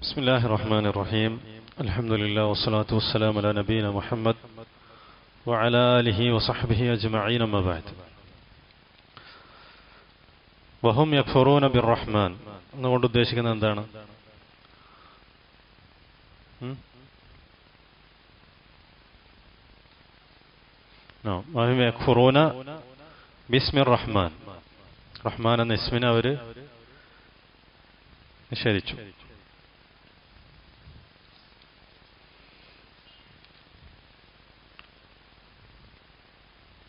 بسم الله الرحمن الرحيم الحمد لله والصلاة والسلام على نبينا محمد وعلى آله وصحبه أجمعين ما بعد വഹും യക്ഫറൂന ബിർ റഹ്മാൻ എന്നുകൊണ്ട് ഉദ്ദേശിക്കുന്നത് എന്താണ് ഉം? ആ, വഹും യക്ഫറൂന ബിസ്മിർ റഹ്മാൻ റഹ്മാൻ എന്ന ഇസ്മിനെ അവർ നിഷേധിച്ചു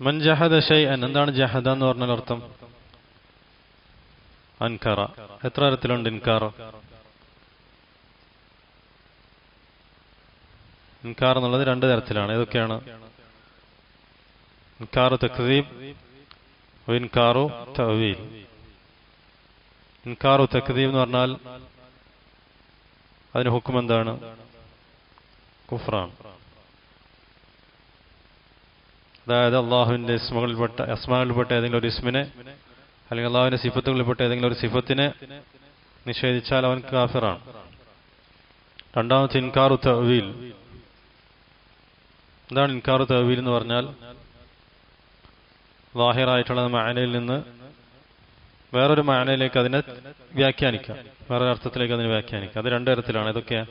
മൻ ജഹദ എന്താണ് ജഹദ എന്ന് പറഞ്ഞാൽ അർത്ഥം? അൻകറ. എത്ര തരത്തിലുണ്ട് ഇൻകാർ? ഇൻകാർ എന്നുള്ളത് രണ്ട് തരത്തിലാണ്. ഏതൊക്കെയാണ്? ഇൻകാറു തക്ദീബ് ഇൻകാറു തവീൽ ഇൻകാറു തക്ദീബ് എന്ന് പറഞ്ഞാൽ അതിന് ഹുക്കും എന്താണ്? കുഫ്രാണ് അതായത് അള്ളാഹുവിന്റെ ഇസ്മകളിൽപ്പെട്ട അസ്മാകളിൽപ്പെട്ട ഏതെങ്കിലും ഒരു ഇസ്മിനെ അല്ലെങ്കിൽ അള്ളാഹുവിന്റെ സിഫത്തുകളിൽപ്പെട്ട ഏതെങ്കിലും ഒരു സിഫത്തിനെ നിഷേധിച്ചാൽ അവൻ കാഫിറാണ്. രണ്ടാമത്തെ ഇൻകാറു തവീൽ എന്താണ് ഇൻകാറു തവീൽ എന്ന് പറഞ്ഞാൽ? വാഹിറായിട്ടുള്ള മാനയിൽ നിന്ന് വേറൊരു മാനയിലേക്ക് അതിനെ വ്യാഖ്യാനിക്കാം. വേറൊരു അർത്ഥത്തിലേക്ക് അതിനെ വ്യാഖ്യാനിക്കാം. അത് രണ്ടു തരത്തിലാണ്. ഇതൊക്കെ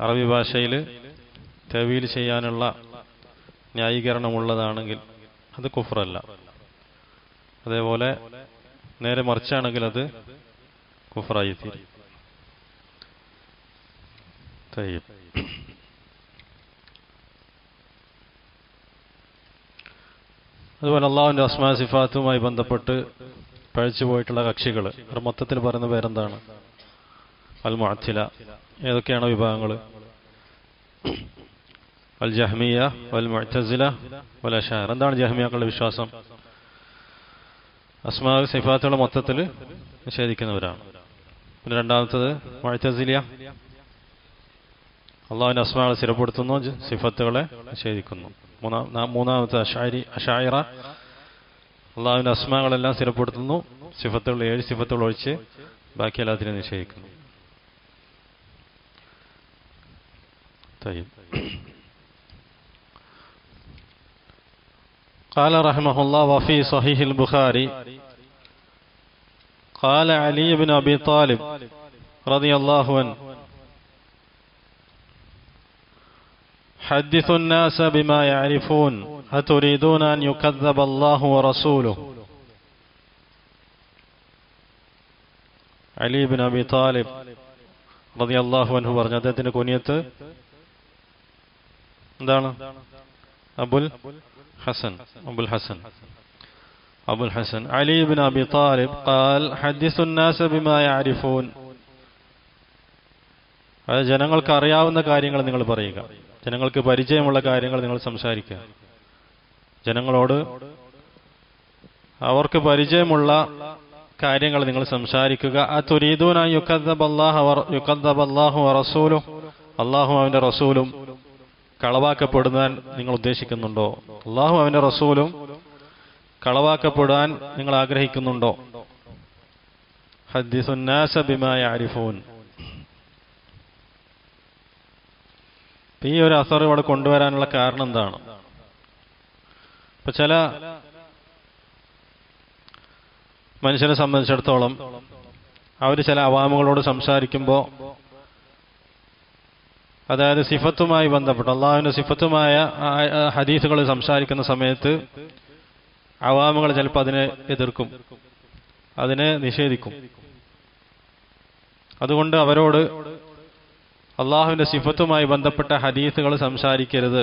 അറബി ഭാഷയിൽ തവീൽ ചെയ്യാനുള്ള ന്യായീകരണമുള്ളതാണെങ്കിൽ അത് കുഫറല്ല അതേപോലെ നേരെ മറിച്ചാണെങ്കിൽ അത് കുഫറായി തീരും അതുപോലെ അള്ളാഹുവിന്റെ അസ്മാ സിഫാത്തുമായി ബന്ധപ്പെട്ട് പഴിച്ചു പോയിട്ടുള്ള കക്ഷികൾ അവർ മൊത്തത്തിൽ പറയുന്ന പേരെന്താണ്? അൽ മുഅത്തില ഏതൊക്കെയാണ് വിഭാഗങ്ങൾ അൽ ജഹ്മിയ വൽ മുഅ്തസില വൽ എന്താണ് ജഹ്മിയാക്കളുടെ വിശ്വാസം? അസ്മാവ് സിഫാത്തുകളെ മൊത്തത്തിൽ നിഷേധിക്കുന്നവരാണ്. പിന്നെ രണ്ടാമത്തത് മുഅ്തസിലിയ. അള്ളാഹുവിന്റെ അസ്മാകളെ സ്ഥിരപ്പെടുത്തുന്നു സിഫത്തുകളെ നിഷേധിക്കുന്നു. മൂന്നാം മൂന്നാമത്തെ അഷാരി അഷായിറ. അള്ളാഹുവിന്റെ അസ്മാകളെല്ലാം സ്ഥിരപ്പെടുത്തുന്നു സിഫത്തുകൾ ഏഴ് സിഫത്തുകൾ ഒഴിച്ച് ബാക്കി എല്ലാത്തിനെ നിഷേധിക്കുന്നു. തയ്യം. قال رحمه الله وفي صحيح البخاري قال علي بن أبي طالب رضي الله عنه حدثوا الناس بما يعرفون أتريدون أن يكذب الله ورسوله علي بن أبي طالب റതി അള്ളാഹു അൻഹു പറഞ്ഞു അദ്ദേഹത്തിന്റെ കുനിയത്ത് എന്താണ് Abul Hasan Abul Hasan Abul Hasan Ali bin Abi Talib ഖാൽ ഹദ്ദിസു الناس بما يعرفون അത് ജനങ്ങൾക്ക് അറിയാവുന്ന കാര്യങ്ങൾ നിങ്ങൾ പറയുക ജനങ്ങൾക്ക് പരിചയമുള്ള കാര്യങ്ങൾ നിങ്ങൾ സംസാരിക്കുക ജനങ്ങളോട് അവർക്ക് പരിചയമുള്ള കാര്യങ്ങൾ നിങ്ങൾ സംസാരിക്കുക ആ തുരീദൂന യുക്കദ്ദബല്ലാഹു റസൂലും അള്ളാഹു അവന്റെ റസൂലും കളവാക്കപ്പെടുവാൻ നിങ്ങൾ ഉദ്ദേശിക്കുന്നുണ്ടോ? അള്ളാഹു അവന്റെ റസൂലും കളവാക്കപ്പെടാൻ നിങ്ങൾ ആഗ്രഹിക്കുന്നുണ്ടോ? ഹദ്ദിസുന്നാസ ഈ ഒരു അസർ ഇവിടെ കൊണ്ടുവരാനുള്ള കാരണം എന്താണ്? ഇപ്പൊ ചില മനുഷ്യരെ സംബന്ധിച്ചിടത്തോളം അവർ ചില അവാമുകളോട് സംസാരിക്കുമ്പോൾ അതായത് സിഫത്തുമായി ബന്ധപ്പെട്ട്. അള്ളാഹുവിന്റെ സിഫത്തുമായ ഹദീസുകൾ സംസാരിക്കുന്ന സമയത്ത് അവാമുകൾ ചിലപ്പോൾ അതിനെ എതിർക്കും. അതിനെ നിഷേധിക്കും. അതുകൊണ്ട് അവരോട് അള്ളാഹുവിന്റെ സിഫത്തുമായി ബന്ധപ്പെട്ട ഹദീസുകൾ സംസാരിക്കരുത്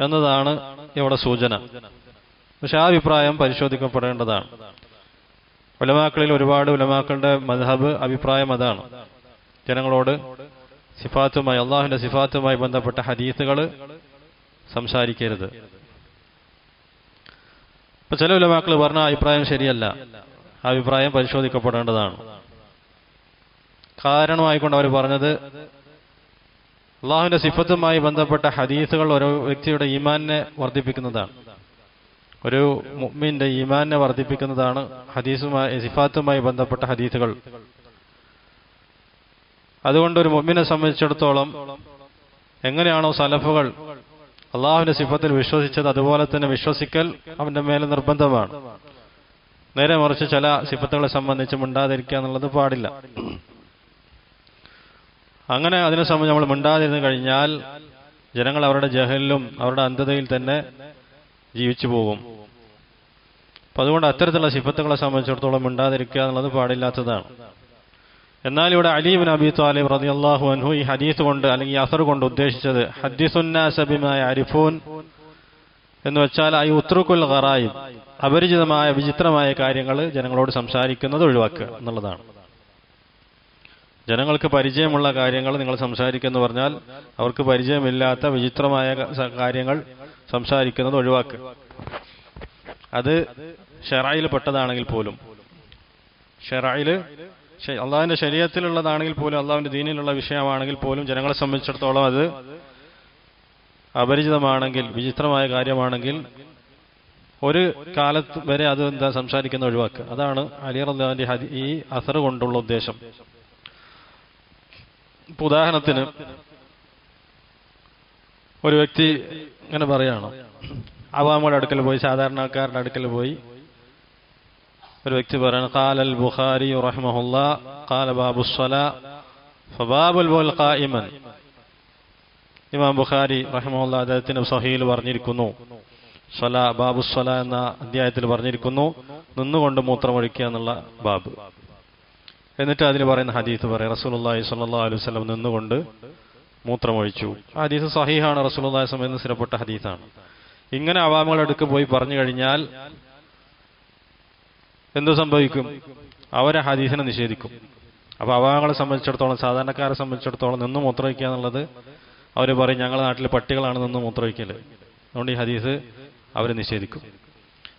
എന്നതാണ് ഇവിടെ സൂചന. പക്ഷെ ആ അഭിപ്രായം പരിശോധിക്കപ്പെടേണ്ടതാണ്. ഉലമാക്കളിൽ ഒരുപാട് ഉലമാക്കളുടെ മദ്ഹബ് അഭിപ്രായം അതാണ്. ജനങ്ങളോട് സിഫാത്തുമായി അള്ളാഹുവിന്റെ സിഫാത്തുമായി ബന്ധപ്പെട്ട ഹദീസുകൾ സംസാരിക്കരുത്. ഇപ്പൊ ചില ഉലമാക്കൾ പറഞ്ഞ അഭിപ്രായം ശരിയല്ല. അഭിപ്രായം പരിശോധിക്കപ്പെടേണ്ടതാണ്. കാരണമായിക്കൊണ്ട് അവർ പറഞ്ഞത് അള്ളാഹുവിന്റെ സിഫത്തുമായി ബന്ധപ്പെട്ട ഹദീസുകൾ ഓരോ വ്യക്തിയുടെ ഈമാനെ വർദ്ധിപ്പിക്കുന്നതാണ്. ഒരു മുഅ്മിന്റെ ഈമാനെ വർദ്ധിപ്പിക്കുന്നതാണ് ഹദീസുമായി സിഫാത്തുമായി ബന്ധപ്പെട്ട ഹദീസുകൾ. അതുകൊണ്ട് ഒരു മുഅ്മിനെ സംബന്ധിച്ചിടത്തോളം എങ്ങനെയാണോ സലഫുകൾ അള്ളാഹുവിന്റെ സിഫത്തിൽ വിശ്വസിച്ചത് അതുപോലെ തന്നെ വിശ്വസിക്കൽ അവന്റെ മേലെ നിർബന്ധമാണ്. നേരെ മറിച്ച് ചില സിഫത്തുകളെ സംബന്ധിച്ച് മിണ്ടാതിരിക്കുക എന്നുള്ളത് പാടില്ല. അങ്ങനെ അതിനെ സംബന്ധിച്ച് നമ്മൾ മിണ്ടാതിരുന്നു കഴിഞ്ഞാൽ ജനങ്ങൾ അവരുടെ ജഹലിലും അവരുടെ അന്ധതയിൽ തന്നെ ജീവിച്ചു പോകും. അപ്പൊ അതുകൊണ്ട് അത്തരത്തിലുള്ള സിഫത്തുകളെ സംബന്ധിച്ചിടത്തോളം മിണ്ടാതിരിക്കുക എന്നുള്ളത് പാടില്ലാത്തതാണ്. എന്നാൽ ഇവിടെ അലീബിൻ അബി താലിബ് റതി അള്ളാഹു അൻഹു ഈ ഹദീസ് കൊണ്ട് അല്ലെങ്കിൽ അസർ കൊണ്ട് ഉദ്ദേശിച്ചത് ഹദ്ദിസുന്നാസബിമായ അരിഫൂൻ എന്ന് വെച്ചാൽ ഈ ഉത്രുക്കുൽ ഖറായിബ് അപരിചിതമായ വിചിത്രമായ കാര്യങ്ങൾ ജനങ്ങളോട് സംസാരിക്കുന്നത് ഒഴിവാക്കുക എന്നുള്ളതാണ്. ജനങ്ങൾക്ക് പരിചയമുള്ള കാര്യങ്ങൾ നിങ്ങൾ സംസാരിക്കുന്നു പറഞ്ഞാൽ അവർക്ക് പരിചയമില്ലാത്ത വിചിത്രമായ കാര്യങ്ങൾ സംസാരിക്കുന്നത് ഒഴിവാക്കുക. അത് ഷെറായിൽ പെട്ടതാണെങ്കിൽ പോലും ഷെറായിൽ അള്ളാഹുവിന്റെ ശരീരത്തിലുള്ളതാണെങ്കിൽ പോലും അള്ളാഹുവിന്റെ ദീനിലുള്ള വിഷയമാണെങ്കിൽ പോലും ജനങ്ങളെ സംബന്ധിച്ചിടത്തോളം അത് അപരിചിതമാണെങ്കിൽ വിചിത്രമായ കാര്യമാണെങ്കിൽ ഒരു കാലത്ത് വരെ അത് എന്താ സംസാരിക്കുന്ന ഒഴിവാക്കുക. അതാണ് അലി റദ്ദാന്റെ ഈ അസർ കൊണ്ടുള്ള ഉദ്ദേശം. ഇപ്പൊ ഉദാഹരണത്തിന് ഒരു വ്യക്തി ഇങ്ങനെ പറയാണ്. അവാമയുടെ അടുക്കൽ പോയി സാധാരണക്കാരുടെ അടുക്കൽ പോയി ഒരു വ്യക്തി പറയണം കാലൽ ബുഖാരി റഹ്മഹുല്ല ഖാല ബാബുസ്വല ഫബാബുൽ ബുൽ ഖായിമൻ ഇമാം ബുഖാരി റഹ്മഹുല്ല അദ്ദേഹത്തിന്റെ സഹീൽ പറഞ്ഞിരിക്കുന്നു. സ്വല ബാബുസ്വല എന്ന അധ്യായത്തിൽ പറഞ്ഞിരിക്കുന്നു നിന്നുകൊണ്ട് മൂത്രമൊഴിക്കുക എന്നുള്ള ബാബ്. എന്നിട്ട് അതിൽ പറയുന്ന ഹദീസ് പറയാം റസൂലുള്ളാഹി സ്വല്ലല്ലാഹു അലൈഹി വസല്ലം നിന്നുകൊണ്ട് മൂത്രമൊഴിച്ചു ഹദീസ് സഹീഹാണ് റസൂലുള്ളാഹി സ്വലം എന്ന് സ്ഥിരപ്പെട്ട ഹദീസാണ്. ഇങ്ങനെ അവാമുകളുടെ അടുക്ക് പോയി പറഞ്ഞു കഴിഞ്ഞാൽ എന്തു സംഭവിക്കും? അവരെ ഹദീസിനെ നിഷേധിക്കും. അപ്പൊ അവാങ്ങളെ സംബന്ധിച്ചിടത്തോളം സാധാരണക്കാരെ സംബന്ധിച്ചിടത്തോളം നിന്ന് മൂത്രമൊഴിക്കുക എന്നുള്ളത് അവർ പറയും ഞങ്ങളുടെ നാട്ടിലെ പട്ടികളാണ് നിന്ന് മൂത്രമൊഴിക്കൽ അതുകൊണ്ട് ഈ ഹദീസ് അവർ നിഷേധിക്കും.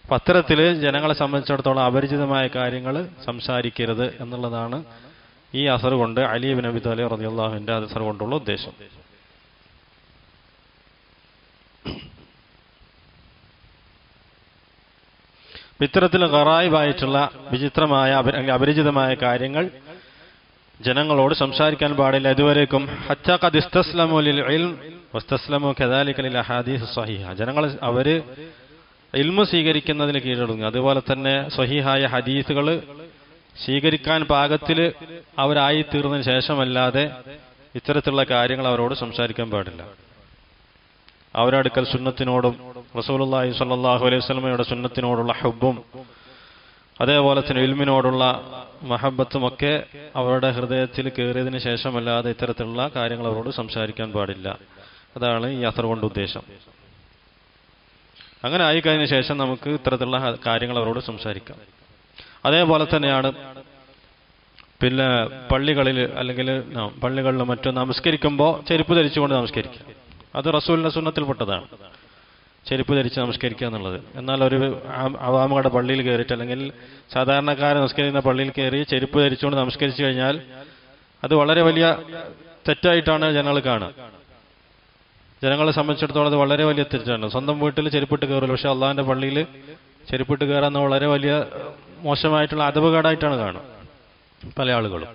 അപ്പൊ അത്തരത്തിൽ ജനങ്ങളെ സംബന്ധിച്ചിടത്തോളം അപരിചിതമായ കാര്യങ്ങൾ സംസാരിക്കരുത് എന്നുള്ളതാണ് ഈ അസർ കൊണ്ട് അലി നബി തലി റതിയുള്ളാഹുവിന്റെ അസർ കൊണ്ടുള്ള ഉദ്ദേശം. ഇത്തരത്തിൽ ഖറായിബായിട്ടുള്ള വിചിത്രമായ അപ- അപരിചിതമായ കാര്യങ്ങൾ ജനങ്ങളോട് സംസാരിക്കാൻ പാടില്ല. ഇതുവരേക്കും ജനങ്ങൾ അവർ ഇൽമു സ്വീകരിക്കുന്നതിന് കീഴടങ്ങി. അതുപോലെ തന്നെ സ്വഹീഹായ ഹദീസുകൾ സ്വീകരിക്കാൻ പാകത്തിൽ അവരായി തീർന്നതിന് ശേഷമല്ലാതെ ഇത്തരത്തിലുള്ള കാര്യങ്ങൾ അവരോട് സംസാരിക്കാൻ പാടില്ല. അവരടുക്കൽ സുന്നത്തിനോടും റസൂലുള്ളാഹി സ്വല്ലല്ലാഹു അലൈഹി വസല്ലമയുടെ സുന്നത്തിനോടുള്ള ഹുബും അതേപോലെ തന്നെ ഇൽമിനോടുള്ള മഹബത്തും ഒക്കെ അവരുടെ ഹൃദയത്തിൽ കയറിയതിനു ശേഷമല്ലാതെ ഇത്തരത്തിലുള്ള കാര്യങ്ങൾ അവരോട് സംസാരിക്കാൻ പാടില്ല. അതാണ് ഈ യാത്ര കൊണ്ട് ഉദ്ദേശം. അങ്ങനെ ആയിക്കഴിഞ്ഞ ശേഷം നമുക്ക് ഇത്തരത്തിലുള്ള കാര്യങ്ങൾ അവരോട് സംസാരിക്കാം. അതേപോലെ തന്നെയാണ് പിന്നെ പള്ളികളിൽ അല്ലെങ്കിൽ പള്ളികളിൽ മറ്റും നമസ്കരിക്കുമ്പോൾ ചെരുപ്പ് ധരിച്ചുകൊണ്ട് നമസ്കരിക്കുക. അത് റസൂലിന്റെ സുന്നത്തിൽപ്പെട്ടതാണ് ചെരുപ്പ് ധരിച്ച് നമസ്കരിക്കുക എന്നുള്ളത്. എന്നാൽ ഒരു അവാമുകളുടെ പള്ളിയിൽ കയറിയിട്ട് അല്ലെങ്കിൽ സാധാരണക്കാരെ നമസ്കരിക്കുന്ന പള്ളിയിൽ കയറി ചെരുപ്പ് ധരിച്ചുകൊണ്ട് നമസ്കരിച്ചു കഴിഞ്ഞാൽ അത് വളരെ വലിയ തെറ്റായിട്ടാണ് ജനങ്ങൾ കാണുക. ജനങ്ങളെ സംബന്ധിച്ചിടത്തോളം അത് വളരെ വലിയ തെറ്റാണ്. സ്വന്തം വീട്ടിൽ ചെരുപ്പിട്ട് കയറില്ല പക്ഷെ അള്ളാഹിന്റെ പള്ളിയിൽ ചെരുപ്പിട്ട് കയറാന്ന് വളരെ വലിയ മോശമായിട്ടുള്ള അതപകടമായിട്ടാണ് കാണുക പല ആളുകളും.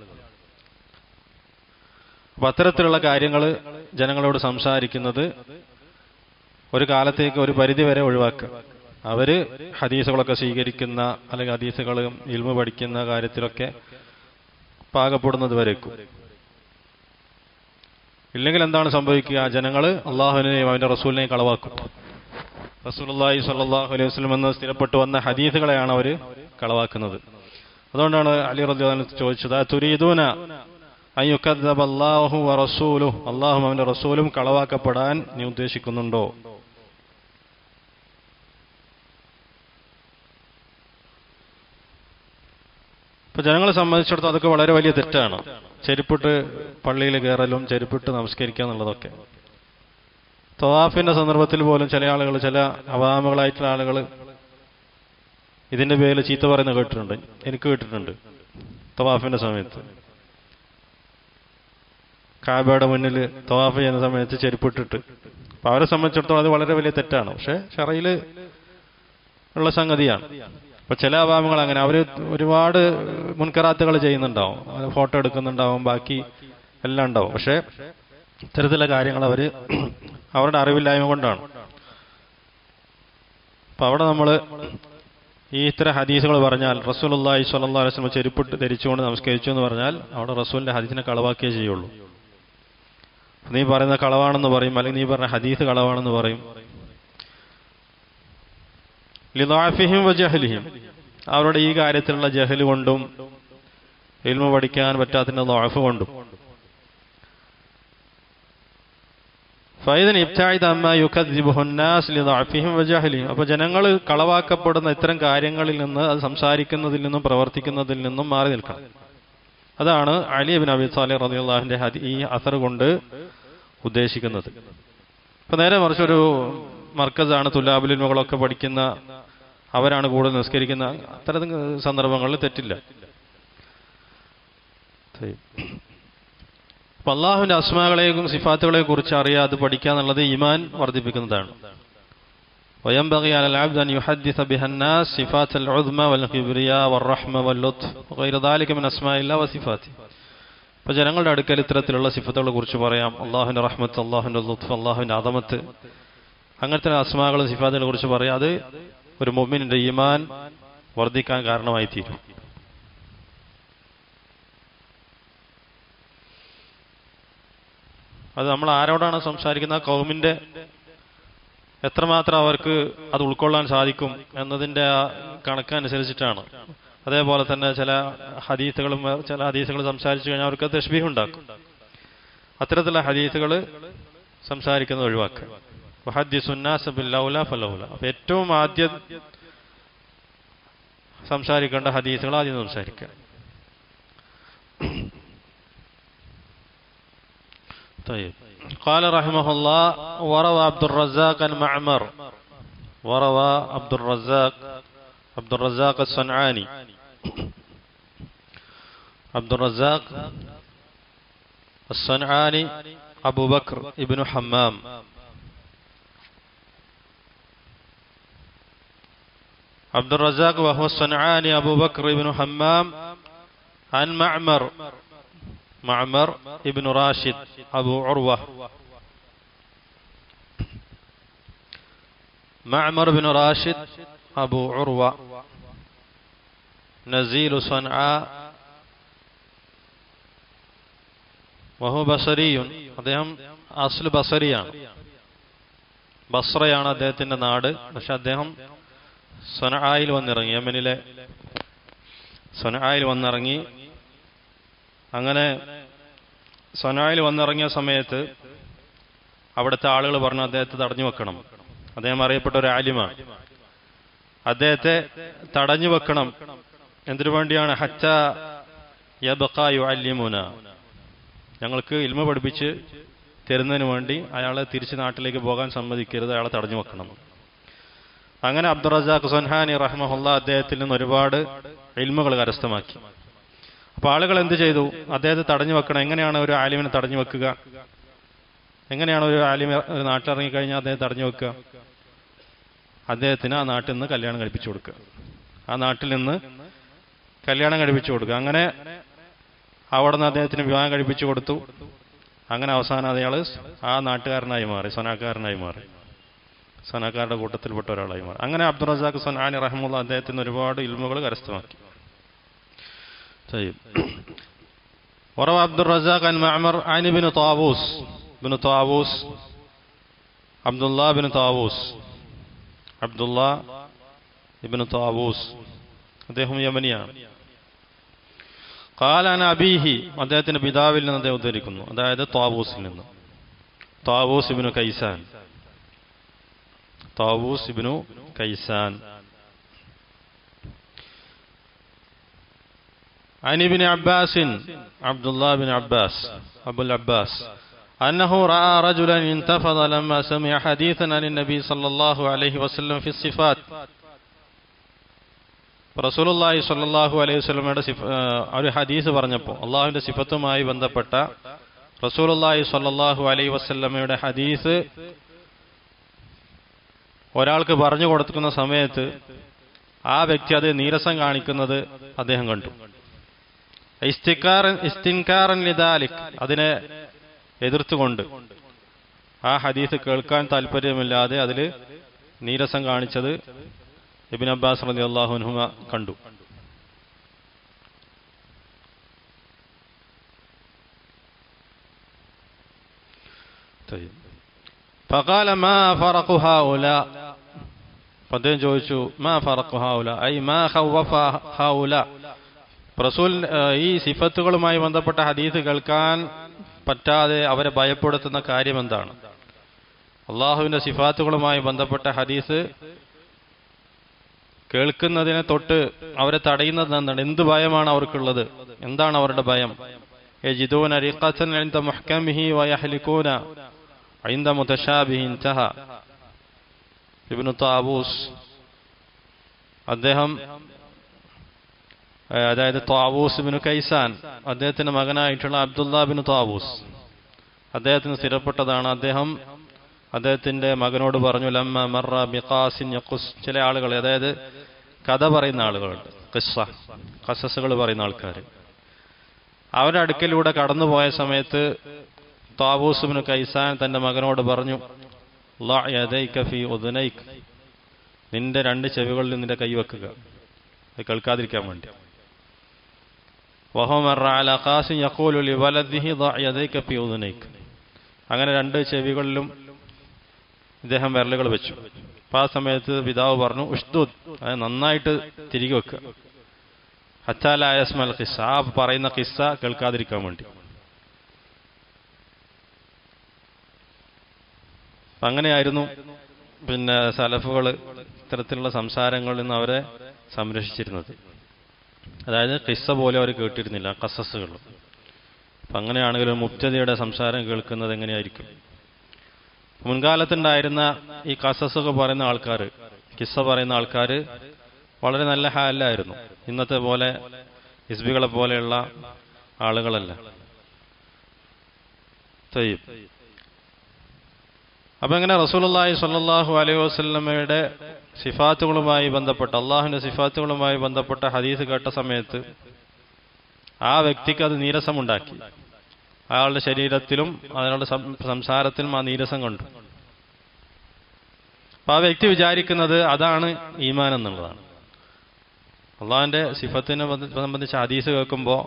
അപ്പൊ അത്തരത്തിലുള്ള കാര്യങ്ങൾ ജനങ്ങളോട് സംസാരിക്കുന്നത് ഒരു കാലത്തേക്ക് ഒരു പരിധി വരെ ഒഴിവാക്കുക. അവർ ഹദീസുകളൊക്കെ സ്വീകരിക്കുന്ന അല്ലെങ്കിൽ ഹദീസുകൾ ഇൽമ പഠിക്കുന്ന കാര്യത്തിലൊക്കെ പാകപ്പെടുന്നത് വരേക്കും. ഇല്ലെങ്കിൽ എന്താണ് സംഭവിക്കുക? ജനങ്ങൾ അള്ളാഹുവിനെയും അവന്റെ റസൂലിനെയും കളവാക്കും. റസൂലുള്ളാഹി സ്വല്ലല്ലാഹു അലൈഹി വസ്ലം എന്ന് സ്ഥിരപ്പെട്ടു വന്ന ഹദീസുകളെയാണ് അവർ കളവാക്കുന്നത്. അതുകൊണ്ടാണ് അലി റദ്ദാൻ ചോദിച്ചത് തുരീദൂന അയ്യുക്കദ്ദബ റസൂലു അള്ളാഹും അവന്റെ റസൂലും കളവാക്കപ്പെടാൻ നീ ഉദ്ദേശിക്കുന്നുണ്ടോ? ഇപ്പൊ ജനങ്ങളെ സംബന്ധിച്ചിടത്തോളം അതൊക്കെ വളരെ വലിയ തെറ്റാണ്. ചെരുപ്പിട്ട് പള്ളിയിൽ കയറലും ചെരുപ്പിട്ട് നമസ്കരിക്കുക എന്നുള്ളതൊക്കെ. തവാഫിന്റെ സന്ദർഭത്തിൽ പോലും ചില ആളുകൾ ചില അവാമകളായിട്ടുള്ള ആളുകൾ ഇതിന്റെ പേരിൽ ചീത്ത പറയുന്ന കേട്ടിട്ടുണ്ട്. എനിക്ക് കേട്ടിട്ടുണ്ട് തവാഫിന്റെ സമയത്ത്. കാബയുടെ മുന്നിൽ തവാഫ് ചെയ്യുന്ന സമയത്ത് ചെരുപ്പിട്ടിട്ട്. അപ്പൊ അവരെ സംബന്ധിച്ചിടത്തോളം അത് വളരെ വലിയ തെറ്റാണ്. പക്ഷെ ഷറയിൽ ഉള്ള സംഗതിയാണ്. ഇപ്പൊ ചില അഭാവങ്ങൾ അങ്ങനെ. അവർ ഒരുപാട് മുൻകറാത്തുകൾ ചെയ്യുന്നുണ്ടാവും. ഫോട്ടോ എടുക്കുന്നുണ്ടാവും ബാക്കി എല്ലാം ഉണ്ടാവും. പക്ഷെ ഇത്തരത്തിലുള്ള കാര്യങ്ങൾ അവർ അവരുടെ അറിവില്ലായ്മ കൊണ്ടാണ്. അപ്പൊ അവിടെ നമ്മൾ ഈ ഇത്തരം ഹദീസുകൾ പറഞ്ഞാൽ റസൂലുള്ളാഹി സ്വല്ലല്ലാഹു അലൈഹി വസല്ലം ചെരുപ്പിട്ട് ധരിച്ചുകൊണ്ട് നമസ്കരിച്ചു എന്ന് പറഞ്ഞാൽ അവിടെ റസൂലിന്റെ ഹദീസിനെ കളവാക്കിയേ ചെയ്യുള്ളൂ. നീ പറയുന്ന കളവാണെന്ന് പറയും അല്ലെങ്കിൽ നീ പറഞ്ഞ ഹദീസ് കളവാണെന്ന് പറയും. ലിദാഫിഹിം വജഹലിഹിം. അവരുടെ ഈ കാര്യത്തിലുള്ള ജഹൽ കൊണ്ടും ഇൽമ പഠിക്കാൻ പറ്റാത്തതിന്റെ ദാഫ് കൊണ്ടും. വജഹലിഹിം. അപ്പോൾ ജനങ്ങൾ കളവാക്കപ്പെടുന്ന ഇത്തരം കാര്യങ്ങളിൽ നിന്ന് അത് സംസാരിക്കുന്നതിൽ നിന്നും പ്രവർത്തിക്കുന്നതിൽ നിന്നും മാറി നിൽക്കണം. അതാണ് അലി അബിൻ അബി സാലിഹ് റബിള്ളാഹിന്റെ ഈ അസർ കൊണ്ട് ഉദ്ദേശിക്കുന്നത്. ഇപ്പൊ നേരെ മറിച്ചൊരു മർക്കസാണ് തുലാബുലിമകളൊക്കെ പഠിക്കുന്ന അവരാണ് കൂടുതൽ നിസ്കരിക്കുന്ന അത്തരം സന്ദർഭങ്ങളിൽ തെറ്റില്ല അപ്പൊ അള്ളാഹുവിന്റെ അസ്മാകളെയും സിഫാത്തുകളെയും കുറിച്ച് അറിയാതെ അത് പഠിക്കുക എന്നുള്ളത് ഈമാൻ വർദ്ധിപ്പിക്കുന്നതാണ് وينبغي على العبد أن يحدث بها الناس صفات العظمى والكبرياء والرحمة واللطف وغير ذلك من أسماء الله وصفاته അപ്പൊ ജനങ്ങളുടെ അടുക്കൽ ഇത്തരത്തിലുള്ള സിഫത്തുകളെ കുറിച്ച് പറയാം അള്ളാഹുവിന്റെ റഹ്മത്ത് അള്ളാഹുവിന്റെ ലുത്ഫ് അള്ളാഹുവിന്റെ അദമത്ത് അങ്ങനത്തെ അസ്മാകളും സിഫാത്തുകളെ കുറിച്ച് പറയാം അത് ഒരു മൊമ്മിനിന്റെ ഈമാൻ വർദ്ധിക്കാൻ കാരണമായി തീരും അത് നമ്മൾ ആരോടാണ് സംസാരിക്കുന്ന കൗമിന്റെ എത്രമാത്രം അവർക്ക് അത് ഉൾക്കൊള്ളാൻ സാധിക്കും എന്നതിന്റെ ആ കണക്കനുസരിച്ചിട്ടാണ്. അതേപോലെ തന്നെ ചില ഹദീസുകളും ചില ഹദീസുകൾ സംസാരിച്ചു കഴിഞ്ഞാൽ അവർക്ക് തഷ്ബീഹ് അത്തരത്തിലുള്ള ഹദീസുകൾ സംസാരിക്കുന്നത് ഒഴിവാക്കുക. വഹദ്ദിസുന്നാസബില്ലൗല ഫലൗല അപ്പൊ ഏറ്റവും ആദ്യം സംസാരിക്കേണ്ട ഹദീസുകൾ ആദ്യം സംസാരിക്കുക طيب قال رحمه الله وروى عبد الرزاق المعمر وروى عبد الرزاق عبد الرزاق الصنعاني عبد الرزاق الصنعاني أبو بكر ابن حمام عبد الرزاق وهو الصنعاني أبو بكر ابن حمام عن معمر معمر ابن راشد أبو عروة معمر بن راشد أبو عروة نزيل صنعاء വഹു ബസരിയുൻ അദ്ദേഹം അസ്ല് ബസരിയാണ് ബസ്രയാണ് അദ്ദേഹത്തിന്റെ നാട് പക്ഷെ അദ്ദേഹം സൊനആയിൽ വന്നിറങ്ങി യമനിലെ സൊനആയിൽ വന്നിറങ്ങി. അങ്ങനെ സൊനായിൽ വന്നിറങ്ങിയ സമയത്ത് അവിടുത്തെ ആളുകൾ പറഞ്ഞു അദ്ദേഹത്തെ തടഞ്ഞു വെക്കണം. അദ്ദേഹം അറിയപ്പെട്ട ഒരു ആലിമാണ് അദ്ദേഹത്തെ തടഞ്ഞു വെക്കണം. എന്തിനു വേണ്ടിയാണ്? ഹച്ച യബക്കായു അല്ലിമുന ഞങ്ങൾക്ക് ഇൽമ പഠിപ്പിച്ച് തരുന്നതിന് വേണ്ടി അയാളെ തിരിച്ച് നാട്ടിലേക്ക് പോകാൻ സമ്മതിക്കരുത് അയാളെ തടഞ്ഞു വെക്കണം. അങ്ങനെ അബ്ദുറസാഖ് സൊൻഹാനി റഹ്മഹുല്ല അദ്ദേഹത്തിൽ നിന്ന് ഒരുപാട് ഇൽമുകൾ കരസ്ഥമാക്കി. അപ്പൊ ആളുകൾ എന്ത് ചെയ്തു? അദ്ദേഹത്തെ തടഞ്ഞു വെക്കണം. എങ്ങനെയാണ് ഒരു ആലിമിനെ തടഞ്ഞു വെക്കുക? എങ്ങനെയാണ് ഒരു ആലിമ ഒരു നാട്ടിലിറങ്ങിക്കഴിഞ്ഞാൽ അദ്ദേഹം തടഞ്ഞു വെക്കുക? അദ്ദേഹത്തിന് ആ നാട്ടിൽ നിന്ന് കല്യാണം കഴിപ്പിച്ചു കൊടുക്കുക. ആ നാട്ടിൽ നിന്ന് കല്യാണം കഴിപ്പിച്ചു കൊടുക്കുക. അങ്ങനെ അവിടെ നിന്ന് അദ്ദേഹത്തിന് വിവാഹം കഴിപ്പിച്ചു കൊടുത്തു. അങ്ങനെ അവസാനം അയാൾ ആ നാട്ടുകാരനായി മാറി സൊനാക്കാരനായി മാറി. സനക്കാരുടെ കൂട്ടത്തിൽപ്പെട്ട ഒരാളായി മാറി. അങ്ങനെ അബ്ദുൾ റസാഖ് സനാനി റഹ്മുള്ള അദ്ദേഹത്തിന് ഒരുപാട് ഇൽമുകൾ കരസ്ഥമാക്കി. ഉറവ് അബ്ദുൾ റസാഖ് അൻ മഅമർ അനി bin Tawus. Bin Tawus Abdullah bin Tawus Abdullah ibn Tawus. അദ്ദേഹം യമനിയാണ്. കാലാന അബീഹി അദ്ദേഹത്തിന്റെ പിതാവിൽ നിന്ന് അദ്ദേഹം ഉദ്ധരിക്കുന്നു. അതായത് താവൂസിൽ നിന്ന്. താവൂസ് ഇബിന് കൈസാൻ. താവൂസ് ഇബിനു കൈസാൻ عن ابن عباس عبد الله بن عباس أبو العباس أنه رأى رجلا انتفض لما سمع حديثا عن النبي صلى الله عليه وسلم في الصفات റസൂലുള്ളാഹി സ്വല്ലല്ലാഹു അലൈഹി വസല്ലമയുടെ സിഫ ഒരു ഹദീസ് പറഞ്ഞപ്പോൾ അള്ളാഹുവിന്റെ സിഫത്തുമായി ബന്ധപ്പെട്ട റസൂലുള്ളാഹി സ്വല്ലല്ലാഹു അലൈഹി വസല്ലമയുടെ ഹദീസ് ഒരാൾക്ക് പറഞ്ഞു കൊടുക്കുന്ന സമയത്ത് ആ വ്യക്തി അത് നീരസം കാണിക്കുന്നത് അദ്ദേഹം കണ്ടു. ഇസ്തിൻകാറൻ ലിദാലിക് അതിനെ എതിർത്തുകൊണ്ട് ആ ഹദീസ് കേൾക്കാൻ താല്പര്യമില്ലാതെ അതിൽ നീരസം കാണിച്ചത് ഇബിൻ അബ്ബാസ് റലി അള്ളാഹുനുഹ കണ്ടു. ഫഖാല മാ ഫറഖു അപ്പൊ അദ്ദേഹം ചോദിച്ചു മാ ഫറഖു ഹൗല ഐ മാ ഹൗവഫ ഹൗല റസൂൽ ഈ സിഫത്തുകളുമായി ബന്ധപ്പെട്ട ഹദീസ് കേൾക്കാൻ പറ്റാതെ അവരെ ഭയപ്പെടുത്തുന്ന കാര്യം എന്താണ്? അള്ളാഹുവിന്റെ സിഫാത്തുകളുമായി ബന്ധപ്പെട്ട ഹദീസ് കേൾക്കുന്നതിനെ തൊട്ട് അവരെ തടയുന്നത് എന്താണ്? എന്ത് ഭയമാണ് അവർക്കുള്ളത്? എന്താണ് അവരുടെ ഭയം? യജിദൂന റിഖസൻ ഇന്ദ മുഹ്കമിഹി വയഹ്ലികൂന ഇന്ദ ഇബ്നു താബൂസ് അദ്ദേഹം അതായത് താവൂസ് ബിനു കൈസാൻ അദ്ദേഹത്തിന്റെ മകനായിട്ടുള്ള അബ്ദുല്ല ബിനു താവൂസ് അദ്ദേഹത്തിന് സ്ഥിരപ്പെട്ടതാണ്. അദ്ദേഹം അദ്ദേഹത്തിന്റെ മകനോട് പറഞ്ഞു ലമ്മ മറ ബിഖാസിൻ യഖുസ്. ചില ആളുകൾ അതായത് കഥ പറയുന്ന ആളുകളുണ്ട്. ഖിസ്സ ഖസ്സസുകൾ പറയുന്ന ആൾക്കാർ അവരുടെ അടുക്കലൂടെ കടന്നുപോയ സമയത്ത് താവൂസ് ബിനു കൈസാൻ തന്റെ മകനോട് പറഞ്ഞു നിന്റെ രണ്ട് ചെവികളിൽ നിന്റെ കൈ കൈവെക്കുക അത് കേൾക്കാതിരിക്കാൻ വേണ്ടി. അങ്ങനെ രണ്ട് ചെവികളിലും ഇദ്ദേഹം വിരലുകൾ വെച്ചു. അപ്പൊ ആ സമയത്ത് പിതാവ് പറഞ്ഞു ഉഷ്ദൂദ്. അത് നന്നായിട്ട് തിരികെ വെക്കുക. ഹച്ചാലായസ്മൽ ഖിസ്സ ആ പറയുന്ന ഖിസ്സ കേൾക്കാതിരിക്കാൻ വേണ്ടി. അങ്ങനെയായിരുന്നു പിന്നെ സലഫുകൾ ഇത്തരത്തിലുള്ള സംസാരങ്ങളിൽ നിന്ന് അവരെ സംരക്ഷിച്ചിരുന്നത്. അതായത് കിസ്സ പോലെ അവർ കേട്ടിരുന്നില്ല കസസ്സുകൾ അപ്പം അങ്ങനെയാണെങ്കിൽ മുക്തതയുടെ സംസാരം കേൾക്കുന്നത് എങ്ങനെയായിരിക്കും? മുൻകാലത്തുണ്ടായിരുന്ന ഈ കസസ്സൊക്കെ പറയുന്ന ആൾക്കാർ കിസ്സ പറയുന്ന ആൾക്കാർ വളരെ നല്ല ഹാലായിരുന്നു ഇന്നത്തെ പോലെ ഹിസ്ബികളെ പോലെയുള്ള ആളുകളല്ല. തയ്യും അപ്പൊ ഇങ്ങനെ റസൂലുള്ളാഹി സ്വല്ലല്ലാഹു അലൈഹി വസ്ലമയുടെ സിഫാത്തുകളുമായി ബന്ധപ്പെട്ട അള്ളാഹുവിന്റെ സിഫാത്തുകളുമായി ബന്ധപ്പെട്ട ഹദീസ് കേട്ട സമയത്ത് ആ വ്യക്തിക്ക് അത് നീരസമുണ്ടാക്കി. അയാളുടെ ശരീരത്തിലും അയാളുടെ സംസാരത്തിലും ആ നീരസം കണ്ടു. അപ്പൊ ആ വ്യക്തി വിചാരിക്കുന്നത് അതാണ് ഈമാൻ എന്നുള്ളതാണ്. അള്ളാഹിന്റെ സിഫത്തിനെ സംബന്ധിച്ച ഹദീസ് കേൾക്കുമ്പോൾ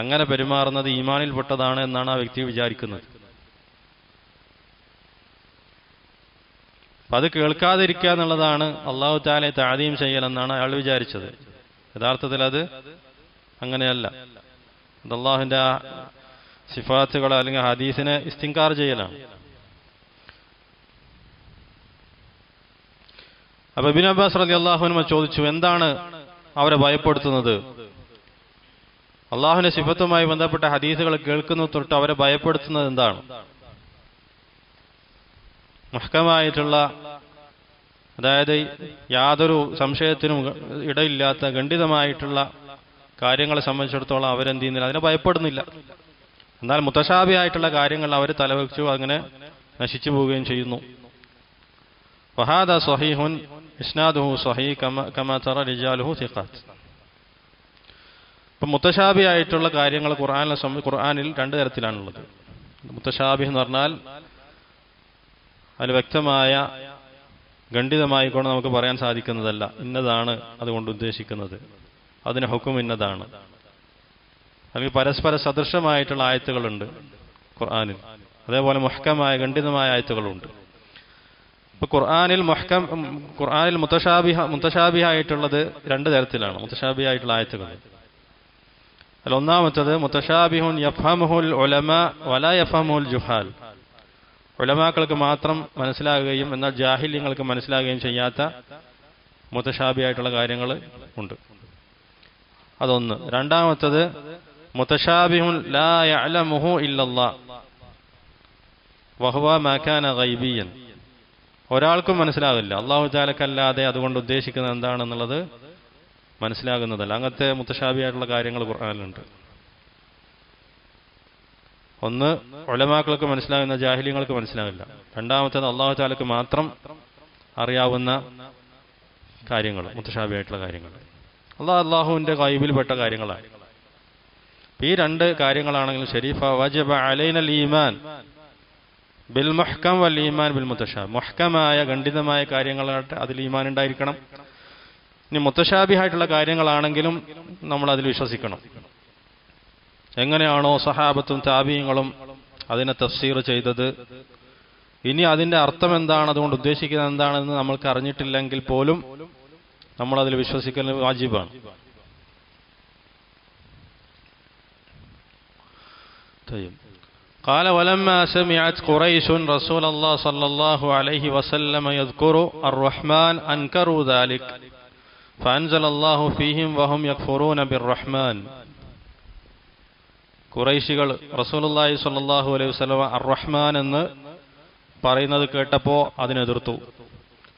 അങ്ങനെ പെരുമാറുന്നത് ഈമാനിൽപ്പെട്ടതാണ് എന്നാണ് ആ വ്യക്തി വിചാരിക്കുന്നത്. അപ്പൊ അത് കേൾക്കാതിരിക്കുക എന്നുള്ളതാണ് അള്ളാഹു താലെ താഴീം ചെയ്യൽ എന്നാണ് അയാൾ വിചാരിച്ചത്. യഥാർത്ഥത്തിൽ അത് അങ്ങനെയല്ല. അത് ആ സിഫാത്തുകൾ അല്ലെങ്കിൽ ഹദീസിനെ ഇസ്തിങ്കാർ ചെയ്യലാണ്. അപ്പൊ ബിൻ അബ്ബാസ് റലി അള്ളാഹുനുമ ചോദിച്ചു എന്താണ് അവരെ ഭയപ്പെടുത്തുന്നത്? അള്ളാഹുവിന്റെ സിഫത്തുമായി ബന്ധപ്പെട്ട ഹദീസുകൾ കേൾക്കുന്ന തൊട്ട് അവരെ ഭയപ്പെടുത്തുന്നത് എന്താണ്? മുഹക്കമായിട്ടുള്ള അതായത് യാതൊരു സംശയത്തിനും ഇടയില്ലാത്ത ഖണ്ഡിതമായിട്ടുള്ള കാര്യങ്ങളെ സംബന്ധിച്ചിടത്തോളം അവരെന്ത് ചെയ്യുന്നില്ല. അതിനെ ഭയപ്പെടുന്നില്ല. എന്നാൽ മുത്തശാബിയായിട്ടുള്ള കാര്യങ്ങൾ അവർ തലവെച്ചു അങ്ങനെ നശിച്ചു പോവുകയും ചെയ്യുന്നു. വഹാദ സഹീഹുൻ ഇസ്നാദുഹു സഹീ കമ തറ റിജാലുഹു സിഖാത്ത്. ഇപ്പം മുത്തശാബിയായിട്ടുള്ള കാര്യങ്ങൾ ഖുർആാനിൽ ഖുർആാനിൽ രണ്ട് തരത്തിലാണുള്ളത്. മുത്തശാബി എന്ന് പറഞ്ഞാൽ അതിൽ വ്യക്തമായ ഖണ്ഡിതമായിക്കൊണ്ട് നമുക്ക് പറയാൻ സാധിക്കുന്നതല്ല. ഇന്നതാണ് അതുകൊണ്ട് ഉദ്ദേശിക്കുന്നത്. അതിന് ഹുക്കും ഇന്നതാണ്. അല്ലെങ്കിൽ പരസ്പര സദൃശമായിട്ടുള്ള ആയത്തുകളുണ്ട് ഖുർആാനിൽ. അതേപോലെ മുഹക്കമായ ഖണ്ഡിതമായ ആയത്തുകളുണ്ട്. ഇപ്പൊ ഖുർആാനിൽ മുഹക്കം ഖുർആാനിൽ മുത്തശാബിഹ ആയിട്ടുള്ളത് രണ്ട് തരത്തിലാണ്. മുത്തശാബിയായിട്ടുള്ള ആയത്തുകൾ. അതിൽ ഒന്നാമത്തത് മുത്തശാബിഹുൻ യഫഹമുൽ ഒലമ വല ജുഹാൽ. ഉലമാക്കൾക്ക് മാത്രം മനസ്സിലാകുകയും എന്നാൽ ജാഹില്യങ്ങൾക്ക് മനസ്സിലാകുകയും ചെയ്യാത്ത മുത്തശാബിയായിട്ടുള്ള കാര്യങ്ങൾ ഉണ്ട്. അതൊന്ന്. രണ്ടാമത്തത് മുത്തശാബിഹുൻ ലാ യഅലമുഹു വഹുവ ഗൈബിയൻ ഒരാൾക്കും മനസ്സിലാകില്ല. അള്ളാഹു ചാലക്കല്ലാതെ അതുകൊണ്ട് ഉദ്ദേശിക്കുന്നത് എന്താണെന്നുള്ളത് മനസ്സിലാകുന്നതല്ല. അങ്ങനത്തെ മുത്തശാബിയായിട്ടുള്ള കാര്യങ്ങൾ ഖുർആാനിലുണ്ട്. ഒന്ന് ഒലമാക്കൾക്ക് മനസ്സിലാകുന്ന ജാഹിലിയങ്ങൾക്ക് മനസ്സിലാവില്ല രണ്ടാമത്തേത് അള്ളാഹു താലക്ക് മാത്രം അറിയാവുന്ന കാര്യങ്ങൾ മുത്തശാബിയായിട്ടുള്ള കാര്യങ്ങൾ. അള്ളാഹ് അള്ളാഹുവിന്റെ കൈബിൽപ്പെട്ട കാര്യങ്ങളാണ്. ഈ രണ്ട് കാര്യങ്ങളാണെങ്കിലും ഷരീഫ വജബ അലൈനൽ ഈമാൻ ബിൽ മുഹ്കം വൽ ഈമാൻ ബിൽ മുത്തഷാബ് മുഹ്കമായ ഖണ്ഡിതമായ കാര്യങ്ങളായിട്ട് അതിൽ ഈമാൻ ഉണ്ടായിരിക്കണം. ഇനി മുത്തശാബിഹായിട്ടുള്ള കാര്യങ്ങളാണെങ്കിലും നമ്മൾ അതിൽ വിശ്വസിക്കണം. എങ്ങനെയാണോ സഹാബത്തും താബീയങ്ങളും അതിനെ തഫ്സീർ ചെയ്തത് ഇനി അതിന്റെ അർത്ഥം എന്താണ് അതുകൊണ്ട് ഉദ്ദേശിക്കുന്നത് എന്താണെന്ന് നമ്മൾക്ക് അറിഞ്ഞിട്ടില്ലെങ്കിൽ പോലും നമ്മൾ അതിൽ വിശ്വസിക്കുന്നത് വാജിബാണ് طيب قال ولما سمعت قريش رسول الله صلى الله عليه وسلم يذكر الرحمن أنكروا ذلك فأنزل الله فيهم وهم يكفرون بالرحمن കുറൈശികൾ റസൂലുല്ലാഹി സ്വല്ലല്ലാഹു അലൈഹി വസല്ലം അർറഹ്മാൻ എന്ന് പറയുന്നത് കേട്ടപ്പോൾ അതിനെതിർത്തു.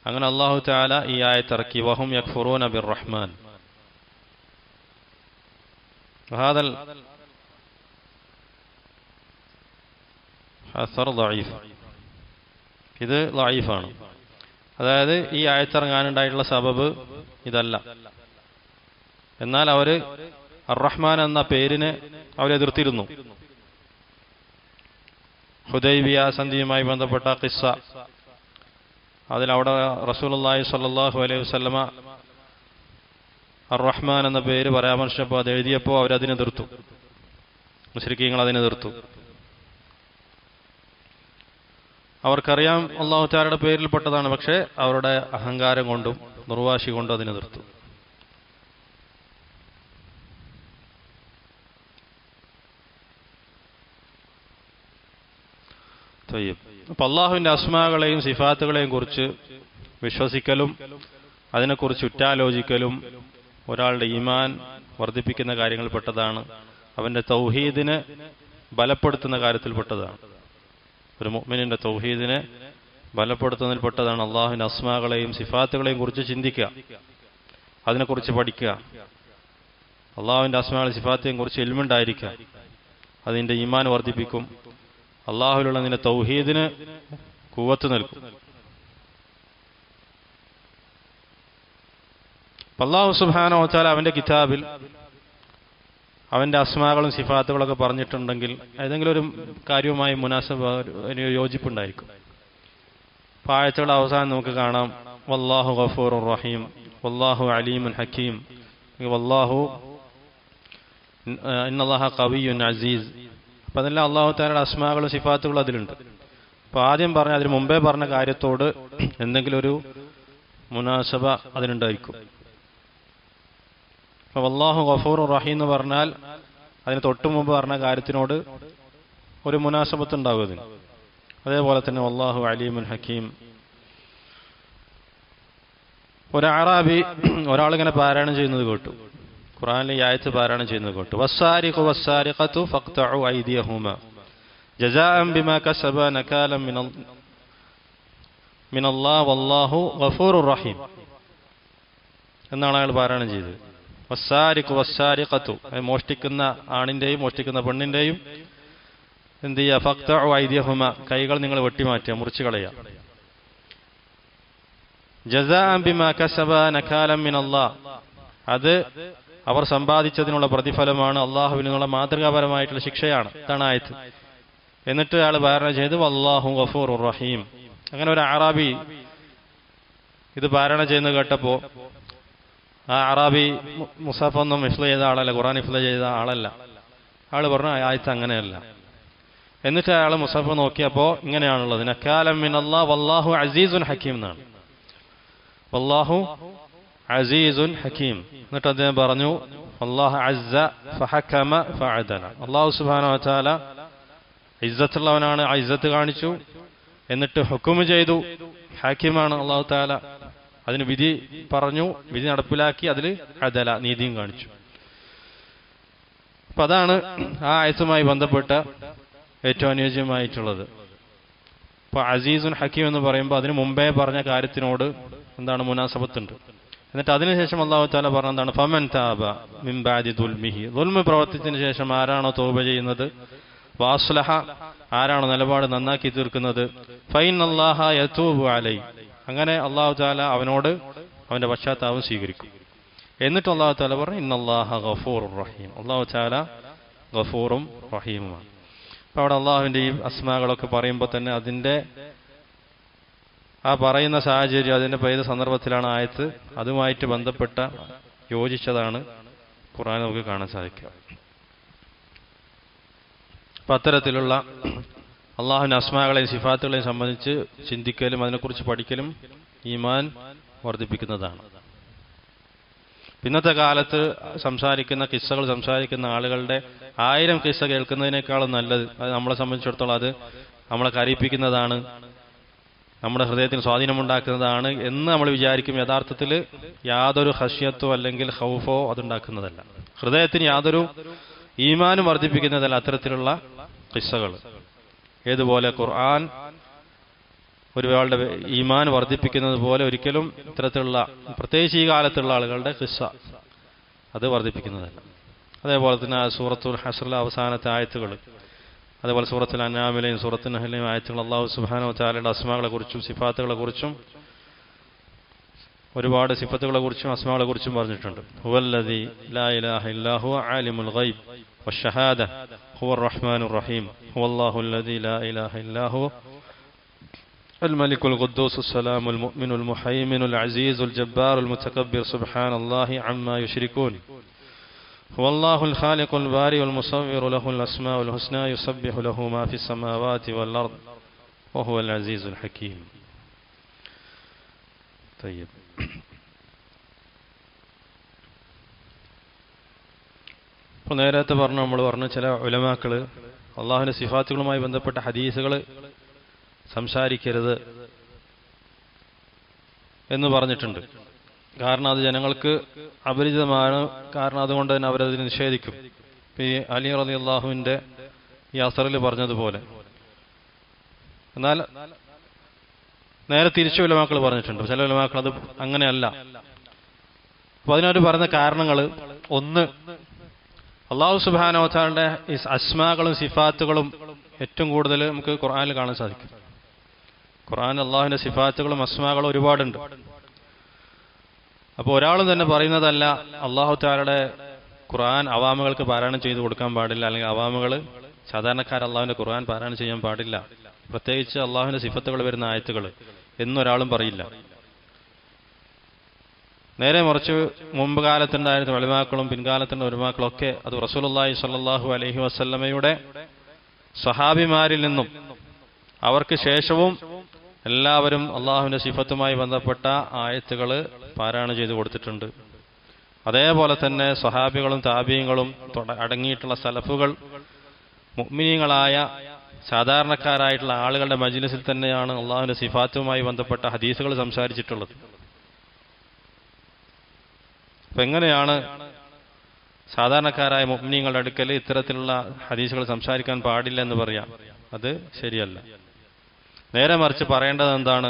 അങ്ങനെ അള്ളാഹു ചാല ഈ ആയത്തിറക്കി. വഹും യഖ്ഫുറൂൻ അബിർ റഹ്മാൻ ഇത് ലൈഫാണ് അതായത് ഈ ആയത്തിറങ്ങാനുണ്ടായിട്ടുള്ള സബബ് ഇതല്ല. എന്നാൽ അവർ അറഹ്മാൻ എന്ന പേരിന് അവരെതിർത്തിരുന്നു ഹുദൈബിയ സന്ധിയുമായി ബന്ധപ്പെട്ട കിസ്സ. അതിലവിടെ റസൂലുള്ളാഹി സ്വല്ലല്ലാഹു അലൈഹി വസ്ലമ അറഹ്മാൻ എന്ന പേര് പരാമർശിച്ചപ്പോൾ അത് എഴുതിയപ്പോൾ അവരതിനെ എതിർത്തു. മുസ്ലിക്കീങ്ങൾ അതിനെ എതിർത്തു. അവർക്കറിയാം അള്ളാഹു പേരിൽപ്പെട്ടതാണ് പക്ഷേ അവരുടെ അഹങ്കാരം കൊണ്ടും നിർവാശി കൊണ്ടും അതിനെ എതിർത്തു. തയ്യബ്. അപ്പൊ അള്ളാഹുവിന്റെ അസ്മാകളെയും സിഫാത്തുകളെയും കുറിച്ച് വിശ്വസിക്കലും അതിനെക്കുറിച്ച് ഉറ്റാലോചിക്കലും ഒരാളുടെ ഈമാൻ വർദ്ധിപ്പിക്കുന്ന കാര്യങ്ങളിൽപ്പെട്ടതാണ് അവന്റെ തൗഹീദിനെ ബലപ്പെടുത്തുന്ന കാര്യത്തിൽപ്പെട്ടതാണ് ഒരു മുഅ്മിനിന്റെ തൗഹീദിനെ ബലപ്പെടുത്തുന്നതിൽപ്പെട്ടതാണ് അള്ളാഹുവിന്റെ അസ്മാകളെയും സിഫാത്തുകളെയും കുറിച്ച് ചിന്തിക്കുക അതിനെക്കുറിച്ച് പഠിക്കുക. അള്ളാഹുവിന്റെ അസ്മാകളെ സിഫാത്തെയും കുറിച്ച് എൽമുണ്ടായിരിക്കുക അതിന്റെ ഈമാൻ വർദ്ധിപ്പിക്കും അള്ളാഹുലുള്ള നിന്റെ തൗഹീദിന് കൂവത്ത് നൽകും. അള്ളാഹു സുബാനോ വെച്ചാൽ അവന്റെ കിതാബിൽ അവന്റെ അസ്മാകളും സിഫാത്തുകളൊക്കെ പറഞ്ഞിട്ടുണ്ടെങ്കിൽ ഏതെങ്കിലും ഒരു കാര്യവുമായി മുനാസബ യോജിപ്പുണ്ടായിരിക്കും. ആഴ്ചകളുടെ അവസാനം നമുക്ക് കാണാം. വല്ലാഹു ഗഫൂർ റഹീം വല്ലാഹു അലീമുൻ ഹക്കീം വല്ലാഹു ഇന്നല്ലാഹ കവിയുൻ അസീസ്. അപ്പൊ അതെല്ലാം അള്ളാഹു താലയുടെ അസ്മാകളും സിഫാത്തുകളും അതിലുണ്ട്. അപ്പൊ ആദ്യം പറഞ്ഞ അതിന് മുമ്പേ പറഞ്ഞ കാര്യത്തോട് എന്തെങ്കിലും ഒരു മുനാസബ അതിനുണ്ടായിരിക്കും. അപ്പൊ അള്ളാഹു ഗഫൂർ റഹീം എന്ന് പറഞ്ഞാൽ അതിന് തൊട്ടു മുമ്പ് പറഞ്ഞ കാര്യത്തിനോട് ഒരു മുനാസബത്ത് അതിന്. അതേപോലെ തന്നെ അള്ളാഹു അലീമുൽ ഹക്കീം. ഒരു ഒരാളിങ്ങനെ പാരായണം ചെയ്യുന്നത് കേട്ടു. ഖുറാനിലെ ആയത്ത് പാരായണം ചെയ്യുന്നത് കേട്ടു വസ്സാരിഖു വസ്സാരിഖത്തു ഫഖ്തഉ ഐദിയഹുമ. ജസാഅൻ ബിമാ കസബ നകാലം മിനൽ മിനല്ലാഹ് വല്ലാഹു ഗഫൂറുർ റഹീം. എന്നാണ് അയാൾ പാരായണം ചെയ്തത്. വസ്സാരിഖു വസ്സാരിഖത്തു. മോഷ്ടിക്കുന്ന ആണിന്റെയും മോഷ്ടിക്കുന്ന പെണ്ണിന്റെയും എന്ത് ചെയ്യുക ഫക്തഉ ഐദിയഹുമ. കൈകൾ നിങ്ങൾ വെട്ടിമാറ്റുക മുറിച്ചു കളയുക ജസാഅൻ ബിമാ കസബ നകാലം മിനല്ലാഹ് അത് അവർ സമ്പാദിച്ചതിനുള്ള പ്രതിഫലമാണ് അള്ളാഹുവിൽ നിന്നുള്ള മാതൃകാപരമായിട്ടുള്ള ശിക്ഷയാണ്. തണായത്ത് എന്നിട്ട് അയാൾ പാരായണം ചെയ്ത് അള്ളാഹു ഗഫൂർ റഹീം. അങ്ങനെ ഒരു അറാബി ഇത് പാരായണം ചെയ്യുന്നത് കേട്ടപ്പോ ആ അറാബി മുസാഫ് ഒന്നും ഇഫ്ല ചെയ്ത ആളല്ല ഖുറാൻ ഇഫ്ല ചെയ്ത ആളല്ല. ആൾ പറഞ്ഞു ആയത്ത് അങ്ങനെയല്ല. എന്നിട്ട് അയാൾ മുസാഫ് നോക്കിയപ്പോ ഇങ്ങനെയാണുള്ളത്. നക്കാലം അസീസുൻ ഹക്കീം എന്നാണ്. വല്ലാഹു അസീസുൻ ഹക്കീം. എന്നിട്ട് അദ്ദേഹം പറഞ്ഞു അള്ളാഹു അസ്സ ഫഹക്കമ ഫഅദന. അള്ളാഹു സുബാന ഇസ്സത്തുള്ളവനാണ് ആ ഇസ്സത്ത് കാണിച്ചു. എന്നിട്ട് ഹുക്കും ചെയ്തു. ഹാക്കിമാണ് അള്ളാഹു താല അതിന് വിധി പറഞ്ഞു വിധി നടപ്പിലാക്കി അതിൽ അദല നീതിയും കാണിച്ചു. അപ്പൊ അതാണ് ആ ആയത്തുമായി ബന്ധപ്പെട്ട ഏറ്റവും അനുയോജ്യമായിട്ടുള്ളത്. അപ്പൊ അസീസുൻ ഹക്കീം എന്ന് പറയുമ്പോൾ അതിന് മുമ്പേ പറഞ്ഞ കാര്യത്തിനോട് എന്താണ് മുനാസബത്തുണ്ട്. എന്നിട്ട് അതിനുശേഷം അള്ളാഹു താല പറഞ്ഞതാണ് ഫമൻ താബ മിംബാദി ദുൽമിഹി. ദുൽമി പ്രവർത്തിച്ചതിന് ശേഷം ആരാണോ തോപ ചെയ്യുന്നത്? വാസ്ലഹ ആരാണോ നിലപാട് നന്നാക്കി തീർക്കുന്നത്? ഫൈൻ അള്ളാഹ യതൂബു അലൈ. അങ്ങനെ അള്ളാഹു താല അവനോട് അവന്റെ പശ്ചാത്താപം സ്വീകരിക്കും. എന്നിട്ട് അള്ളാഹു താല പറഞ്ഞു ഇന്നല്ലാഹ ഗഫൂർ റഹീം. അള്ളാഹു താല ഗഫൂറും റഹീമുമാണ്. അപ്പൊ അവിടെ അള്ളാഹുവിന്റെ ഈ അസ്മാകളൊക്കെ പറയുമ്പോൾ തന്നെ അതിന്റെ ആ പറയുന്ന സാഹചര്യം അതിന്റെ പേര് സന്ദർഭത്തിലാണ് ആയത്ത് അതുമായിട്ട് ബന്ധപ്പെട്ട യോജിച്ചതാണ് ഖുറാൻ നമുക്ക് കാണാൻ സാധിക്കുക. അപ്പൊ അത്തരത്തിലുള്ള അള്ളാഹുവിന്റെ അസ്മാകളെയും സിഫാത്തുകളെയും സംബന്ധിച്ച് ചിന്തിക്കലും അതിനെക്കുറിച്ച് പഠിക്കലും ഈമാൻ വർദ്ധിപ്പിക്കുന്നതാണ്. ഇന്നത്തെ കാലത്ത് സംസാരിക്കുന്ന കിസ്സകൾ സംസാരിക്കുന്ന ആളുകളുടെ ആയിരം കിസ്സ കേൾക്കുന്നതിനേക്കാളും നല്ലത്. അത് നമ്മളെ സംബന്ധിച്ചിടത്തോളം അത് നമ്മളെ കരയിപ്പിക്കുന്നതാണ്. നമ്മുടെ ഹൃദയത്തിന് സ്വാധീനമുണ്ടാക്കുന്നതാണ് എന്ന് നമ്മൾ വിചാരിക്കും യഥാർത്ഥത്തിൽ യാതൊരു ഹഷ്യത്തോ അല്ലെങ്കിൽ ഹൗഫോ അതുണ്ടാക്കുന്നതല്ല. ഹൃദയത്തിന് യാതൊരു ഈമാനും വർദ്ധിപ്പിക്കുന്നതല്ല അത്തരത്തിലുള്ള കിസ്സകൾ. ഏതുപോലെ ഖുർആൻ ഒരാളുടെ ഈമാൻ വർദ്ധിപ്പിക്കുന്നത് പോലെ ഒരിക്കലും ഇത്തരത്തിലുള്ള പ്രത്യേകിച്ച് ഈ കാലത്തുള്ള ആളുകളുടെ കിസ്സ അത് വർദ്ധിപ്പിക്കുന്നതല്ല. അതേപോലെ തന്നെ സൂറത്തുൽ ഹസറിലെ അവസാനത്തെ ആയത്തുകൾ. അതേപോലെ സൂറത്തുൽ അന്നാമിലെയും സൂറത്തുൽ നഹലിലെയും ആയത്തുകൾ അള്ളാഹു സുബാനോ താലയുടെ അസ്മാകളെ കുറിച്ചും സിഫാത്തുകളെ കുറിച്ചും ഒരുപാട് സിഫത്തുകളെ കുറിച്ചും അസ്മാകളെ കുറിച്ചും പറഞ്ഞിട്ടുണ്ട് ഹുവല്ലദി ലാ ഇലാഹ ഇല്ലാഹു ആലിമുൽ ഗൈബ് والشهادة هو الرحمن الرحيم هو الله الذي لا إله إلا هو الملك القدوس السلام المؤمن المحيمن العزيز الجبار المتكبر سبحان الله عما يشركون هو الله الخالق الباري المصور له الأسماء الحسنى يسبح له ما في السماوات والأرض وهو العزيز الحكيم طيب ഇപ്പോൾ നേരത്തെ പറഞ്ഞു നമ്മൾ പറഞ്ഞു ചില ഉലമാക്കള് അള്ളാഹുവിന്റെ സിഫാത്തുകളുമായി ബന്ധപ്പെട്ട ഹദീസുകൾ സംസാരിക്കരുത് എന്ന് പറഞ്ഞിട്ടുണ്ട് കാരണം അത് ജനങ്ങൾക്ക് അപരിചിതമാണ്. കാരണം അതുകൊണ്ട് തന്നെ അവരതിന് നിഷേധിക്കും. ഈ അലി റലി അള്ളാഹുവിന്റെ ഈ അസറിൽ പറഞ്ഞതുപോലെ. എന്നാൽ നേരെ തിരിച്ചു ഉലമാക്കൾ പറഞ്ഞിട്ടുണ്ട്. ചില ഉലമാക്കൾ അത് അങ്ങനെയല്ല. അപ്പൊ അതിനവർ പറഞ്ഞ കാരണങ്ങൾ ഒന്ന് അള്ളാഹു സുബാനോത്താളുടെ ഈ അസ്മാകളും സിഫാത്തുകളും ഏറ്റവും കൂടുതൽ നമുക്ക് ഖുർആനിൽ കാണാൻ സാധിക്കും. ഖുർആൻ അള്ളാഹുവിന്റെ സിഫാത്തുകളും അസ്മാകളും ഒരുപാടുണ്ട്. അപ്പോൾ ഒരാളും തന്നെ പറയുന്നതല്ല അള്ളാഹു താലയുടെ ഖുർആൻ അവാമകൾക്ക് പാരായണം ചെയ്തു കൊടുക്കാൻ പാടില്ല അല്ലെങ്കിൽ അവാമകൾ സാധാരണക്കാർ അള്ളാഹുവിന്റെ ഖുർആൻ പാരായണം ചെയ്യാൻ പാടില്ല. പ്രത്യേകിച്ച് അള്ളാഹുവിന്റെ സിഫത്തുകൾ വരുന്ന ആയത്തുകൾ എന്നൊരാളും പറയില്ല. നേരെ മറിച്ച് മുമ്പ് കാലത്തുണ്ടായിരുന്ന ഒളിമാക്കളും പിൻകാലത്തുള്ള ഒരുമാക്കളും ഒക്കെ അത് റസൂലുള്ളാഹി സ്വല്ലല്ലാഹു അലഹി വസല്ലമയുടെ സഹാബിമാരിൽ നിന്നും അവർക്ക് ശേഷവും എല്ലാവരും അള്ളാഹുവിന്റെ സിഫത്തുമായി ബന്ധപ്പെട്ട ആയത്തുകൾ പാരായണം ചെയ്തു കൊടുത്തിട്ടുണ്ട്. അതേപോലെ തന്നെ സ്വഹാബികളും താബീയങ്ങളും അടങ്ങിയിട്ടുള്ള സലഫുകൾ മുഗ്മിനീങ്ങളായ സാധാരണക്കാരായിട്ടുള്ള ആളുകളുടെ മജ്ലിസിൽ തന്നെയാണ് അള്ളാഹുവിന്റെ സിഫാത്തുമായി ബന്ധപ്പെട്ട ഹദീസുകൾ സംസാരിച്ചിട്ടുള്ളത്. അപ്പൊ എങ്ങനെയാണ് സാധാരണക്കാരായ മുഗ്മിനീങ്ങളുടെ അടുക്കൽ ഇത്തരത്തിലുള്ള ഹദീസുകൾ സംസാരിക്കാൻ പാടില്ല എന്ന് പറയാം? അത് ശരിയല്ല. നേരെ മറിച്ച് പറയേണ്ടത് എന്താണ്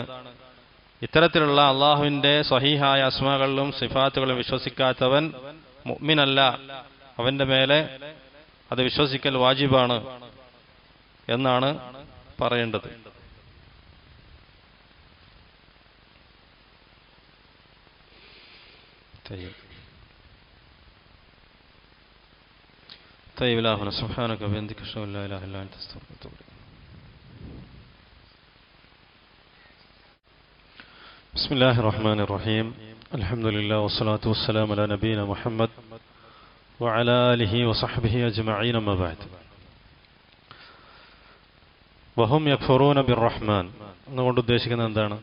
ഇത്തരത്തിലുള്ള അള്ളാഹുവിന്റെ സ്വഹീഹായ അസ്മകളിലും സിഫാത്തുകളും വിശ്വസിക്കാത്തവൻ മുഅ്മിനല്ല അവന്റെ മേലെ അത് വിശ്വസിക്കൽ വാജിബാണ് എന്നാണ് പറയേണ്ടത് طيب طيب لا سبحانك وبحمدك اشهد ان لا اله الا انت استغفرك بسم الله الرحمن الرحيم. الحمد لله والصلاة والسلام على نبينا محمد وعلى آله وصحبه أجمعين ما بعد. وهم يكفرون بالرحمن. نقول الدشك نندانا